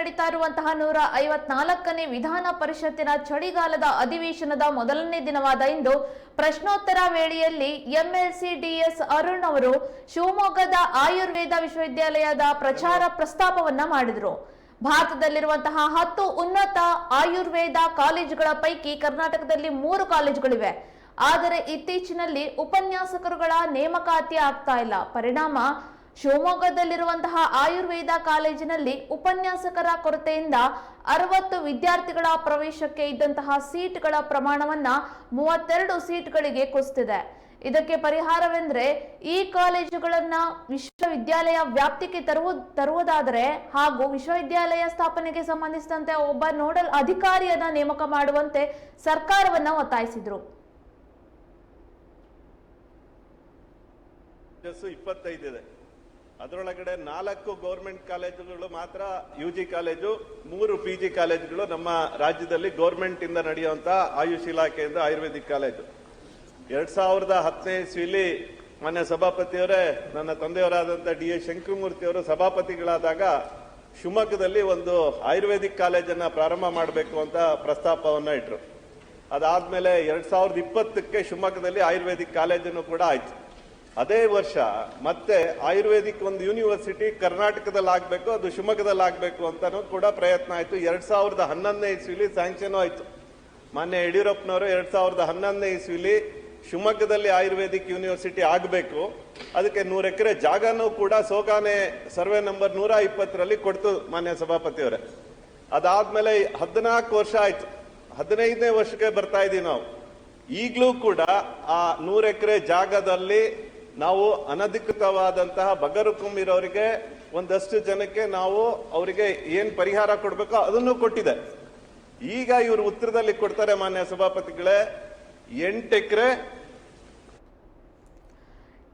ನಡೀತಾ ಇರುವಂತಹ ನೂರ ಐವತ್ನಾಲ್ಕನೇ ವಿಧಾನ ಪರಿಷತ್ತಿನ ಚಳಿಗಾಲದ ಅಧಿವೇಶನದ ಮೊದಲನೇ ದಿನವಾದ ಇಂದು ಪ್ರಶ್ನೋತ್ತರ ವೇಳೆಯಲ್ಲಿ ಎಂಎಲ್ಸಿ ಡಿಎಸ್ ಅರುಣ್ ಅವರು ಶಿವಮೊಗ್ಗದ ಆಯುರ್ವೇದ ವಿಶ್ವವಿದ್ಯಾಲಯದ ಪ್ರಚಾರ ಪ್ರಸ್ತಾಪವನ್ನ ಮಾಡಿದರು. ಭಾರತದಲ್ಲಿರುವಂತಹ ಹತ್ತು ಉನ್ನತ ಆಯುರ್ವೇದ ಕಾಲೇಜುಗಳ ಪೈಕಿ ಕರ್ನಾಟಕದಲ್ಲಿ ಮೂರು ಕಾಲೇಜುಗಳಿವೆ. ಆದರೆ ಇತ್ತೀಚಿನಲ್ಲಿ ಉಪನ್ಯಾಸಕರುಗಳ ನೇಮಕಾತಿ ಆಗ್ತಾ ಇಲ್ಲ. ಪರಿಣಾಮ ಶಿವಮೊಗ್ಗದಲ್ಲಿರುವಂತಹ ಆಯುರ್ವೇದ ಕಾಲೇಜಿನಲ್ಲಿ ಉಪನ್ಯಾಸಕರ ಕೊರತೆಯಿಂದ ಅರವತ್ತು ವಿದ್ಯಾರ್ಥಿಗಳ ಪ್ರವೇಶಕ್ಕೆ ಇದ್ದಂತಹ ಸೀಟ್ಗಳ ಪ್ರಮಾಣವನ್ನ ಮೂವತ್ತೆರಡು ಸೀಟ್ಗಳಿಗೆ ಕುಸಿತಿದೆ ಇದಕ್ಕೆ ಪರಿಹಾರವೆಂದರೆ ಈ ಕಾಲೇಜುಗಳನ್ನ ವಿಶ್ವವಿದ್ಯಾಲಯ ವ್ಯಾಪ್ತಿಗೆ ತರುವ ತರುವುದಾದರೆ ಹಾಗೂ ವಿಶ್ವವಿದ್ಯಾಲಯ ಸ್ಥಾಪನೆಗೆ ಸಂಬಂಧಿಸಿದಂತೆ ಒಬ್ಬ ನೋಡಲ್ ಅಧಿಕಾರಿಯನ್ನ ನೇಮಕ ಮಾಡುವಂತೆ ಸರ್ಕಾರವನ್ನ ಒತ್ತಾಯಿಸಿದ್ರು. ಇಪ್ಪತ್ತೈದಿದೆ ಅದರೊಳಗಡೆ ನಾಲ್ಕು ಗೌರ್ಮೆಂಟ್ ಕಾಲೇಜುಗಳು ಮಾತ್ರ ಯು ಜಿ ಕಾಲೇಜು, ಮೂರು ಪಿ ಜಿ ಕಾಲೇಜುಗಳು ನಮ್ಮ ರಾಜ್ಯದಲ್ಲಿ ಗೌರ್ಮೆಂಟ್ ಇಂದ ನಡೆಯುವಂತ ಆಯುಷ್ ಇಲಾಖೆಯಿಂದ ಆಯುರ್ವೇದಿಕ್ ಕಾಲೇಜು. ಎರಡ್ ಸಾವಿರದ ಹತ್ತನೇ ಇಸ್ವಿಲಿ ಮಾನ್ಯ ಸಭಾಪತಿಯವರೇ, ನನ್ನ ತಂದೆಯವರಾದಂಥ ಡಿ ಎ ಶಂಕರಮೂರ್ತಿ ಅವರು ಸಭಾಪತಿಗಳಾದಾಗ ಶಿವಮೊಗ್ಗದಲ್ಲಿ ಒಂದು ಆಯುರ್ವೇದಿಕ್ ಕಾಲೇಜನ್ನು ಪ್ರಾರಂಭ ಮಾಡಬೇಕು ಅಂತ ಪ್ರಸ್ತಾಪವನ್ನ ಇಟ್ರು. ಅದಾದ್ಮೇಲೆ ಎರಡ್ ಸಾವಿರದ ಇಪ್ಪತ್ತಕ್ಕೆ ಶಿವಮೊಗ್ಗದಲ್ಲಿ ಆಯುರ್ವೇದಿಕ್ ಕಾಲೇಜನ್ನು ಕೂಡ ಆಯ್ತು. ಅದೇ ವರ್ಷ ಮತ್ತೆ ಆಯುರ್ವೇದಿಕ್ ಒಂದು ಯೂನಿವರ್ಸಿಟಿ ಕರ್ನಾಟಕದಲ್ಲಿ ಆಗಬೇಕು ಅದು ಶಿವಮೊಗ್ಗದಲ್ಲಿ ಆಗಬೇಕು ಅಂತ ಕೂಡ ಪ್ರಯತ್ನ ಆಯಿತು. ಎರಡ್ ಸಾವಿರದ ಹನ್ನೊಂದನೇ ಇಸ್ವಿಲಿ ಸ್ಯಾಂಕ್ಷನ್ ಆಯಿತು. ಮಾನ್ಯ ಯಡಿಯೂರಪ್ಪನವರು ಎರಡ್ ಸಾವಿರದ ಹನ್ನೊಂದನೇ ಇಸ್ವಿಲಿ ಶಿವಮೊಗ್ಗದಲ್ಲಿ ಆಯುರ್ವೇದಿಕ್ ಯೂನಿವರ್ಸಿಟಿ ಆಗಬೇಕು. ಅದಕ್ಕೆ ನೂರು ಎಕರೆ ಜಾಗನೂ ಕೂಡ ಸೋಗಾನೆ ಸರ್ವೆ ನಂಬರ್ ನೂರ ಇಪ್ಪತ್ತರಲ್ಲಿ ಕೊಡ್ತು ಮಾನ್ಯ ಸಭಾಪತಿಯವರೇ. ಅದಾದ್ಮೇಲೆ ಹದಿನಾಲ್ಕು ವರ್ಷ ಆಯ್ತು. ಹದಿನೈದನೇ ವರ್ಷಕ್ಕೆ ಬರ್ತಾ ಇದೀವಿ ನಾವು. ಈಗಲೂ ಕೂಡ ಆ ನೂರು ಎಕರೆ ಜಾಗದಲ್ಲಿ ನಾವು ಅನಧಿಕೃತವಾದಂತಹ ಬಗರು ಇರೋರಿಗೆ ಒಂದಷ್ಟು ಜನಕ್ಕೆ ನಾವು ಅವರಿಗೆ ಏನ್ ಪರಿಹಾರ ಕೊಡ್ಬೇಕೋ ಅದನ್ನು ಕೊಟ್ಟಿದೆ. ಈಗ ಇವರು ಉತ್ತರದಲ್ಲಿ ಕೊಡ್ತಾರೆ ಮಾನ್ಯ ಸಭಾಪತಿಗಳೇ, ಎಂಟು ಎಕರೆ.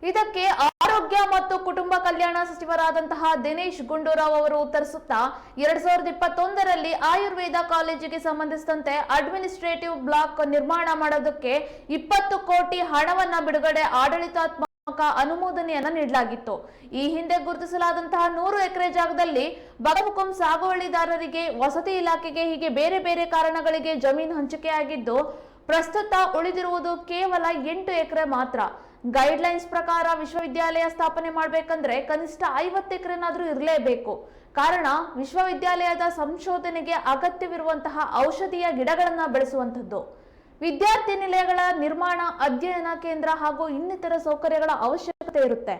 ಇದಕ್ಕೆ ಆರೋಗ್ಯ ಮತ್ತು ಕುಟುಂಬ ಕಲ್ಯಾಣ ಸಚಿವರಾದಂತಹ ದಿನೇಶ್ ಗುಂಡೂರಾವ್ ಅವರು ಉತ್ತರಿಸುತ್ತಾ, ಎರಡ್ ಸಾವಿರದ ಇಪ್ಪತ್ತೊಂದರಲ್ಲಿ ಆಯುರ್ವೇದ ಕಾಲೇಜಿಗೆ ಸಂಬಂಧಿಸಿದಂತೆ ಅಡ್ಮಿನಿಸ್ಟ್ರೇಟಿವ್ ಬ್ಲಾಕ್ ನಿರ್ಮಾಣ ಮಾಡೋದಕ್ಕೆ ಇಪ್ಪತ್ತು ಕೋಟಿ ಹಣವನ್ನ ಬಿಡುಗಡೆ ಆಡಳಿತಾತ್ಮಕ ಅನುಮೋದನೆಯನ್ನ ನೀಡಲಾಗಿತ್ತು. ಈ ಹಿಂದೆ ಗುರುತಿಸಲಾದಂತಹ ನೂರು ಎಕರೆ ಜಾಗದಲ್ಲಿ ಬಗಹುಕುಂ ಸಾಗುವಳಿದಾರರಿಗೆ, ವಸತಿ ಇಲಾಖೆಗೆ ಹೀಗೆ ಬೇರೆ ಬೇರೆ ಕಾರಣಗಳಿಗೆ ಜಮೀನು ಹಂಚಿಕೆಯಾಗಿದ್ದು, ಪ್ರಸ್ತುತ ಉಳಿದಿರುವುದು ಕೇವಲ ಎಂಟು ಎಕರೆ ಮಾತ್ರ. ಗೈಡ್ ಲೈನ್ಸ್ ಪ್ರಕಾರ ವಿಶ್ವವಿದ್ಯಾಲಯ ಸ್ಥಾಪನೆ ಮಾಡಬೇಕಂದ್ರೆ ಕನಿಷ್ಠ ಐವತ್ತು ಎಕರೆನಾದ್ರೂ ಇರಲೇಬೇಕು. ಕಾರಣ, ವಿಶ್ವವಿದ್ಯಾಲಯದ ಸಂಶೋಧನೆಗೆ ಅಗತ್ಯವಿರುವಂತಹ ಔಷಧೀಯ ಗಿಡಗಳನ್ನ ಬೆಳೆಸುವಂಥದ್ದು. ವಿದ್ಯಾರ್ಥಿ ನಿಲಯಗಳ ನಿರ್ಮಾಣ, ಅಧ್ಯಯನ ಕೇಂದ್ರ ಹಾಗೂ ಇನ್ನಿತರ ಸೌಕರ್ಯಗಳ ಅವಶ್ಯಕತೆ ಇರುತ್ತೆ.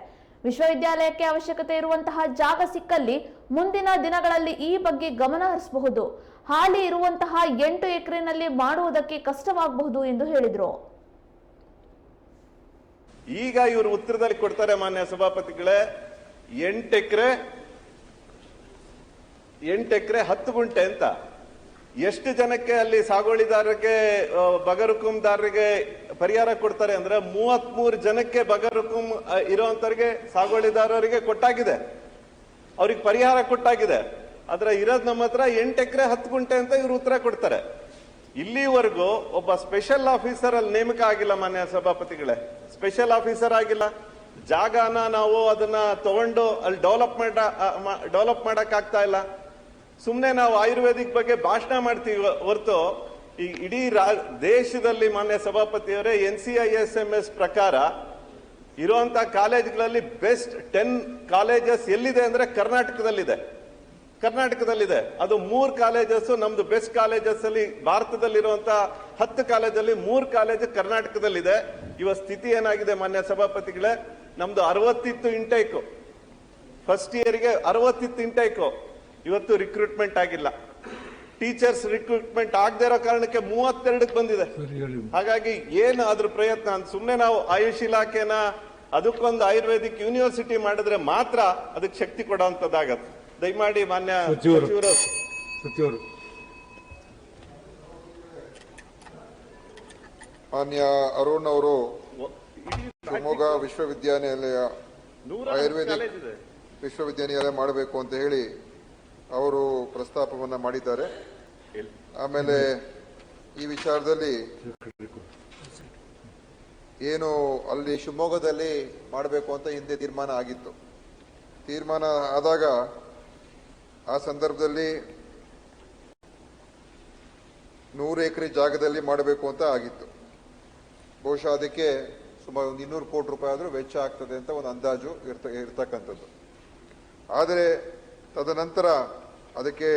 ವಿಶ್ವವಿದ್ಯಾಲಯಕ್ಕೆ ಅವಶ್ಯಕತೆ ಇರುವಂತಹ ಜಾಗ ಸಿಕ್ಕಲ್ಲಿ ಮುಂದಿನ ದಿನಗಳಲ್ಲಿ ಈ ಬಗ್ಗೆ ಗಮನ ಹರಿಸಬಹುದು. ಹಾಲಿ ಇರುವಂತಹ ಎಂಟು ಎಕರೆನಲ್ಲಿ ಮಾಡುವುದಕ್ಕೆ ಕಷ್ಟವಾಗಬಹುದು ಎಂದು ಹೇಳಿದರು. ಈಗ ಇವರು ಉತ್ತರದಲ್ಲಿ ಕೊಡ್ತಾರೆ ಮಾನ್ಯ ಸಭಾಪತಿಗಳೇ, ಎಂಟು ಎಕರೆ ಎಂಟು ಎಕರೆ ಹತ್ತು ಗುಂಟೆ ಅಂತ. ಎಷ್ಟು ಜನಕ್ಕೆ ಅಲ್ಲಿ ಸಾಗುವಳಿದಾರರಿಗೆ ಬಗರ್ ಬಗರುಕುಂದಾರರಿಗೆ ಪರಿಹಾರ ಕೊಡ್ತಾರೆ ಅಂದ್ರೆ ಮೂವತ್ಮೂರು ಜನಕ್ಕೆ ಬಗರುಕುಂ ಇರೋಂಥವ್ರಿಗೆ ಸಾಗುವಳಿದಾರರಿಗೆ ಕೊಟ್ಟಾಗಿದೆ. ಅವ್ರಿಗೆ ಪರಿಹಾರ ಕೊಟ್ಟಾಗಿದೆ. ಆದ್ರೆ ಇರೋದ್ ನಮ್ಮ ಹತ್ರ ಎಂಟು ಎಕರೆ ಹತ್ತು ಗುಂಟೆ ಅಂತ ಇವ್ರು ಉತ್ತರ ಕೊಡ್ತಾರೆ. ಇಲ್ಲಿವರೆಗೂ ಒಬ್ಬ ಸ್ಪೆಷಲ್ ಆಫೀಸರ್ ಅಲ್ಲಿ ನೇಮಕ ಆಗಿಲ್ಲ ಮಾನ್ಯ ಸಭಾಪತಿಗಳೇ. ಸ್ಪೆಷಲ್ ಆಫೀಸರ್ ಆಗಿಲ್ಲ. ಜಾಗನ ನಾವು ಅದನ್ನ ತಗೊಂಡು ಅಲ್ಲಿ ಡೆವಲಪ್ ಮಾಡ ಡೆವಲಪ್ ಮಾಡಕ್ ಆಗ್ತಾ ಇಲ್ಲ. ಸುಮ್ಮನೆ ನಾವು ಆಯುರ್ವೇದಿಕ್ ಬಗ್ಗೆ ಭಾಷಣ ಮಾಡ್ತೀವಿ ಹೊರತು, ಈ ಇಡೀ ರಾ- ದೇಶದಲ್ಲಿ ಮಾನ್ಯ ಸಭಾಪತಿಯವರೇ, N C I S M S ಪ್ರಕಾರ ಇರುವಂತ ಕಾಲೇಜ್ಗಳಲ್ಲಿ ಬೆಸ್ಟ್ ಟೆನ್ ಕಾಲೇಜಸ್ ಎಲ್ಲಿದೆ ಅಂದ್ರೆ ಕರ್ನಾಟಕದಲ್ಲಿದೆ. ಕರ್ನಾಟಕದಲ್ಲಿದೆ. ಅದು ಮೂರ್ ಕಾಲೇಜಸ್ ನಮ್ದು ಬೆಸ್ಟ್ ಕಾಲೇಜಸ್ ಅಲ್ಲಿ ಭಾರತದಲ್ಲಿರುವಂತ ಹತ್ತು ಕಾಲೇಜಲ್ಲಿ ಮೂರ್ ಕಾಲೇಜ್ ಕರ್ನಾಟಕದಲ್ಲಿದೆ. ಇವ ಸ್ಥಿತಿ ಏನಾಗಿದೆ ಮಾನ್ಯ ಸಭಾಪತಿಗಳೇ? ನಮ್ದು ಅರವತ್ತಿತ್ತು ಇಂಟೈಕು ಫಸ್ಟ್ ಇಯರ್ಗೆ ಅರವತ್ತಿತ್ತು ಇಂಟೇಕು ಇವತ್ತು ರಿಕ್ರೂಟ್ಮೆಂಟ್ ಆಗಿಲ್ಲ. ಟೀಚರ್ಸ್ ರಿಕ್ರೂಟ್ಮೆಂಟ್ ಆಗದೆ ಇರೋ ಕಾರಣಕ್ಕೆ ಮೂವತ್ತೆರಡಕ್ಕೆ ಬಂದಿದೆ. ಹಾಗಾಗಿ ಏನು ಅದ್ರ ಪ್ರಯತ್ನ ಅಂತ ಸುಮ್ಮನೆ ನಾವು ಆಯುಷ್ ಇಲಾಖೆನ ಅದಕ್ಕೊಂದು ಆಯುರ್ವೇದಿಕ್ ಯೂನಿವರ್ಸಿಟಿ ಮಾಡಿದ್ರೆ ಮಾತ್ರ ಅದಕ್ಕೆ ಶಕ್ತಿ ಕೊಡುವಂತದ್ದಾಗತ್ತೆ ದಯಮಾಡಿ ಮಾನ್ಯ ಸಚಿವರು. ಮಾನ್ಯ ಅರುಣ್ ಅವರು ಶಿವಮೊಗ್ಗ ವಿಶ್ವವಿದ್ಯಾನಿಲಯ ಆಯುರ್ವೇದಿಕ್ ಕಾಲೇಜ್ ಇದೆ. ವಿಶ್ವವಿದ್ಯಾನಿಲಯ ಮಾಡಬೇಕು ಅಂತ ಹೇಳಿ ಅವರು ಪ್ರಸ್ತಾಪವನ್ನು ಮಾಡಿದ್ದಾರೆ. ಆಮೇಲೆ ಈ ವಿಚಾರದಲ್ಲಿ ಏನು ಅಲ್ಲಿ ಶಿವಮೊಗ್ಗದಲ್ಲಿ ಮಾಡಬೇಕು ಅಂತ ಹಿಂದೆ ತೀರ್ಮಾನ ಆಗಿತ್ತು. ತೀರ್ಮಾನ ಆದಾಗ ಆ ಸಂದರ್ಭದಲ್ಲಿ ನೂರು ಎಕರೆ ಜಾಗದಲ್ಲಿ ಮಾಡಬೇಕು ಅಂತ ಆಗಿತ್ತು. ಬಹುಶಃ ಅದಕ್ಕೆ ಸುಮಾರು ಒಂದು ಇನ್ನೂರು ಕೋಟಿ ರೂಪಾಯಿ ಆದರೂ ವೆಚ್ಚ ಆಗ್ತದೆ ಅಂತ ಒಂದು ಅಂದಾಜು ಇರ್ತ, ಇರ್ತಕ್ಕಂಥದ್ದು. ಆದರೆ ತದನಂತರ ಅದಕ್ಕೆ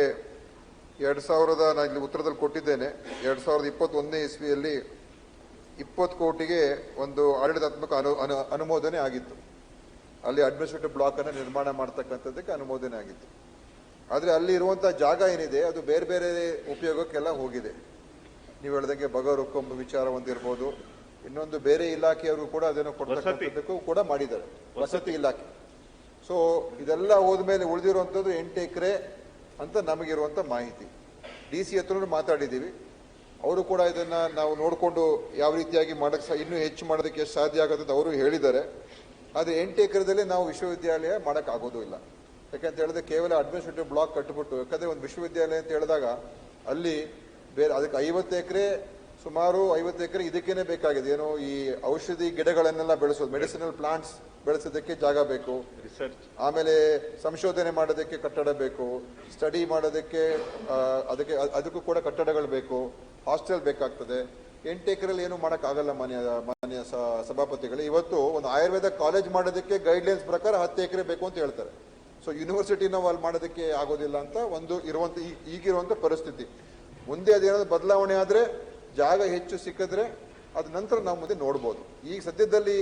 ಎರಡು ಸಾವಿರದ ನಾನು ಇಲ್ಲಿ ಉತ್ತರದಲ್ಲಿ ಕೊಟ್ಟಿದ್ದೇನೆ ಎರಡು ಸಾವಿರದ ಇಪ್ಪತ್ತೊಂದನೇ ಇಸ್ವಿಯಲ್ಲಿ ಇಪ್ಪತ್ತು ಕೋಟಿಗೆ ಒಂದು ಆಡಳಿತಾತ್ಮಕ ಅನು ಅನು ಅನುಮೋದನೆ ಆಗಿತ್ತು. ಅಲ್ಲಿ ಅಡ್ಮಿನಿಸ್ಟ್ರೇಟಿವ್ ಬ್ಲಾಕನ್ನು ನಿರ್ಮಾಣ ಮಾಡ್ತಕ್ಕಂಥದ್ದಕ್ಕೆ ಅನುಮೋದನೆ ಆಗಿತ್ತು. ಆದರೆ ಅಲ್ಲಿ ಇರುವಂಥ ಜಾಗ ಏನಿದೆ ಅದು ಬೇರೆ ಬೇರೆ ಉಪಯೋಗಕ್ಕೆಲ್ಲ ಹೋಗಿದೆ. ನೀವು ಹೇಳ್ದಂಗೆ ಬಗರುಕೊಂಬ ವಿಚಾರ ಒಂದಿರ್ಬೋದು ಇನ್ನೊಂದು ಬೇರೆ ಇಲಾಖೆಯವರು ಕೂಡ ಅದನ್ನು ಕೊಡ್ತಕ್ಕಂಥದ್ದಕ್ಕೂ ಕೂಡ ಮಾಡಿದ್ದಾರೆ. ವಸತಿ ಇಲಾಖೆ. ಸೊ ಇದೆಲ್ಲ ಹೋದ್ಮೇಲೆ ಉಳಿದಿರುವಂಥದ್ದು ಎಂಟು ಎಕರೆ ಅಂತ ನಮಗಿರುವಂಥ ಮಾಹಿತಿ. ಡಿ ಸಿ ಹತ್ರನೂ ಮಾತಾಡಿದ್ದೀವಿ. ಅವರು ಕೂಡ ಇದನ್ನು ನಾವು ನೋಡಿಕೊಂಡು ಯಾವ ರೀತಿಯಾಗಿ ಮಾಡಕ್ಕೆ ಇನ್ನೂ ಹೆಚ್ಚು ಮಾಡೋದಕ್ಕೆ ಎಷ್ಟು ಸಾಧ್ಯ ಆಗುತ್ತೆ ಅಂತ ಅವರು ಹೇಳಿದ್ದಾರೆ. ಆದರೆ ಎಂಟು ಎಕರೆದಲ್ಲಿ ನಾವು ವಿಶ್ವವಿದ್ಯಾಲಯ ಮಾಡೋಕ್ಕಾಗೋದೂ ಇಲ್ಲ. ಯಾಕಂತ ಹೇಳಿದ್ರೆ ಕೇವಲ ಅಡ್ಮಿನಿಸ್ಟ್ರೇಟಿವ್ ಬ್ಲಾಕ್ ಕಟ್ಟಿಬಿಟ್ಟು ಯಾಕಂದರೆ ಒಂದು ವಿಶ್ವವಿದ್ಯಾಲಯ ಅಂತ ಹೇಳಿದಾಗ ಅಲ್ಲಿ ಬೇರೆ ಅದಕ್ಕೆ ಐವತ್ತು ಎಕರೆ ಸುಮಾರು ಐವತ್ತು ಎಕರೆ ಇದಕ್ಕೇನೆ ಬೇಕಾಗಿದೆ. ಏನು ಈ ಔಷಧಿ ಗಿಡಗಳನ್ನೆಲ್ಲ ಬೆಳೆಸೋದು ಮೆಡಿಸಿನಲ್ ಪ್ಲಾಂಟ್ಸ್ ಬೆಳೆಸೋದಕ್ಕೆ ಜಾಗ ಬೇಕು. ರಿಸರ್ಚ್ ಆಮೇಲೆ ಸಂಶೋಧನೆ ಮಾಡೋದಕ್ಕೆ ಕಟ್ಟಡ ಬೇಕು. ಸ್ಟಡಿ ಮಾಡೋದಕ್ಕೆ ಅದಕ್ಕೆ ಅದಕ್ಕೂ ಕೂಡ ಕಟ್ಟಡಗಳು ಬೇಕು. ಹಾಸ್ಟೆಲ್ ಬೇಕಾಗ್ತದೆ. ಎಂಟು ಎಕರೆಲ್ಲಿ ಏನು ಮಾಡೋಕ್ಕಾಗಲ್ಲ ಮಾನ್ಯ ಮಾನ್ಯ ಸ- ಸಭಾಪತಿಗಳು. ಇವತ್ತು ಒಂದು ಆಯುರ್ವೇದ ಕಾಲೇಜ್ ಮಾಡೋದಕ್ಕೆ ಗೈಡ್ಲೈನ್ಸ್ ಪ್ರಕಾರ ಹತ್ತು ಎಕರೆ ಬೇಕು ಅಂತ ಹೇಳ್ತಾರೆ. ಸೊ ಯೂನಿವರ್ಸಿಟಿ ನಾವು ಅಲ್ಲಿ ಮಾಡೋದಕ್ಕೆ ಆಗೋದಿಲ್ಲ ಅಂತ ಒಂದು ಇರುವಂತ ಈ- ಈಗಿರುವಂತ ಪರಿಸ್ಥಿತಿ. ಮುಂದೆ ಅದೇನಾದ್ರು ಬದಲಾವಣೆ ಆದ್ರೆ ಜಾಗ ಹೆಚ್ಚು ಸಿಕ್ಕಿದ್ರೆ ಅದ ನಂತರ ನಾವು ಮುಂದೆ ನೋಡ್ಬೋದು. ಈಗ ಸದ್ಯದಲ್ಲಿ